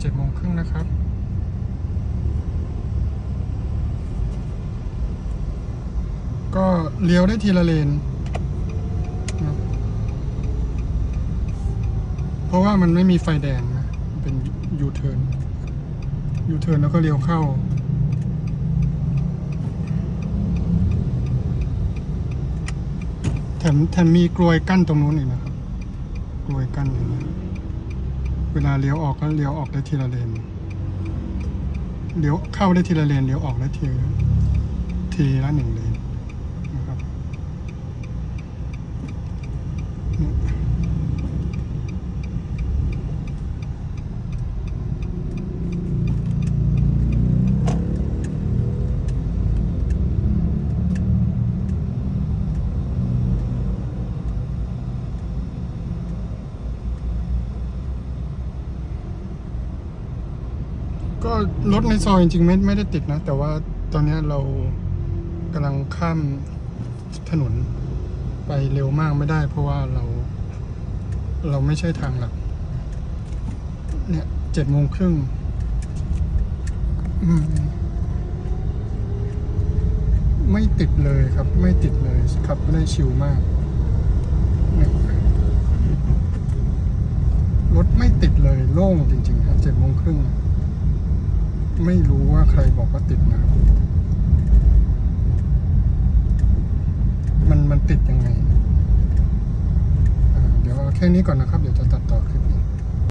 เจ็ดโมงครึ่งนะครับ ก็เลี้ยวได้ทีละเลนนะเพราะว่ามันไม่มีไฟแดงนะเป็นยูเทิร์นยูเทิร์นแล้วก็เลี้ยวเข้าแถมแถมมีกลวยกั้นตรงนู้นอีกนะครับกลวยกั้นอย่างนี้ย เวลาเลี้ยวออกก็เลี้ยวออกได้ทีละเลน เลี้ยวเข้าได้ทีละเลน เลี้ยวออกได้ทีทีละหนึ่งเลนนะครับเนี่ย ก็รถในซอยจริงๆไม่ไม่ได้ติดนะ แต่ว่าตอนนี้เรากำลังข้ามถนนไปเร็วมากไม่ได้ เพราะว่าเรา เราไม่ใช่ทางหลัก เนี่ยเจ็ดโมงครึ่งมไม่ติดเลยครับ ไม่ติดเลยขับได้ชิลมากรถไม่ติดเลยโล่งจริงๆครับเจ็ดโมงครึ่ง ไม่รู้ว่าใครบอกว่าติดนะ มันมันติดยังไง เดี๋ยวแค่นี้ก่อนนะครับ เดี๋ยวจะตัดต่อ